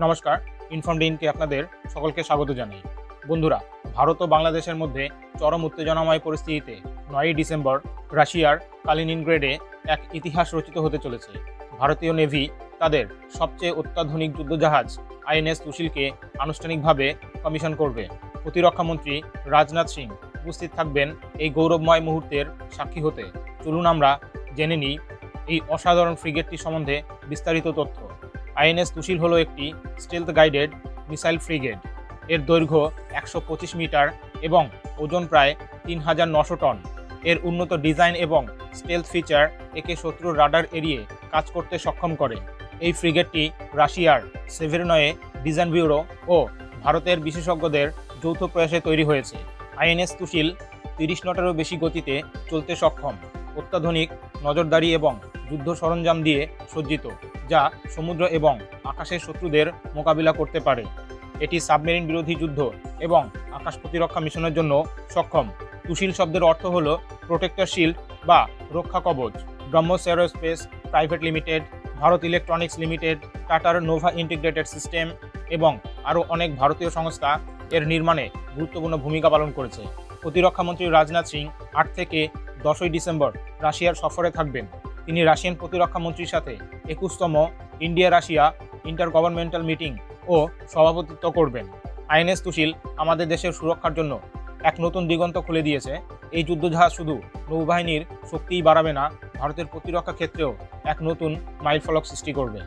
নমস্কার ইনফর্ম ইনকে আপনাদের সকলকে স্বাগত জানাই বন্ধুরা, ভারত ও বাংলাদেশের মধ্যে চরম উত্তেজনাময় পরিস্থিতিতে নয়ই ডিসেম্বর রাশিয়ার কালিনিনগ্রেডে এক ইতিহাস রচিত হতে চলেছে। ভারতীয় নেভি তাদের সবচেয়ে অত্যাধুনিক যুদ্ধজাহাজ আইএনএস তুশিলকে আনুষ্ঠানিকভাবে কমিশন করবে। প্রতিরক্ষামন্ত্রী রাজনাথ সিং উপস্থিত থাকবেন এই গৌরবময় মুহূর্তের সাক্ষী হতে। চলুন আমরা জেনে নিই এই অসাধারণ ফ্রিগেটটি সম্বন্ধে বিস্তারিত তথ্য। আইএনএস তুশিল হলো একটি স্টেলথ গাইডেড মিসাইল ফ্রিগেট এর দৈর্ঘ্য একশো পঁচিশ মিটার এবং ওজন প্রায় তিন হাজার নশো টন। এর উন্নত ডিজাইন এবং স্টেলথ ফিচার একে শত্রুর রাডার এড়িয়ে কাজ করতে সক্ষম করে। এই ফ্রিগেটটি রাশিয়ার সেভেরনয়ে ডিজাইন ব্যুরো ও ভারতের বিশেষজ্ঞদের যৌথ প্রয়াসে তৈরি হয়েছে। আইএনএস তুশিল তিরিশ নটেরও বেশি গতিতে চলতে সক্ষম। অত্যাধুনিক নজরদারি এবং যুদ্ধ সরঞ্জাম দিয়ে সজ্জিত। যা সমুদ্র এবং আকাশের শত্রুদের মোকাবিলা করতে পারে। এটি সাবমেরিন বিরোধী যুদ্ধ এবং আকাশ প্রতিরক্ষা মিশনের জন্য সক্ষম। তুশিল শব্দের অর্থ হল প্রোটেক্টর শিল্ড বা রক্ষা কবচ। BrahMos aerospace private limited Bharat electronics limited টাটার নোভা ইন্টিগ্রেটেড সিস্টেম এবং আরও অনেক ভারতীয় সংস্থা এর নির্মাণে গুরুত্বপূর্ণ ভূমিকা পালন করেছে। প্রতিরক্ষামন্ত্রী রাজনাথ সিং আট থেকে দশই ডিসেম্বর রাশিয়ার সফরে থাকবেন। তিনি রাশিয়ান প্রতিরক্ষা মন্ত্রীর সাথে একুশতম India Russia inter governmental meeting ও সভাপতিত্ব করবেন। আইএনএস তুশিল আমাদের দেশের সুরক্ষার জন্য এক নতুন দিগন্ত খুলে দিয়েছে। এই যুদ্ধজাহাজ শুধু নৌবাহিনীর শক্তিই বাড়াবে না, ভারতের প্রতিরক্ষা ক্ষেত্রেও এক নতুন মাইলফলক সৃষ্টি করবে।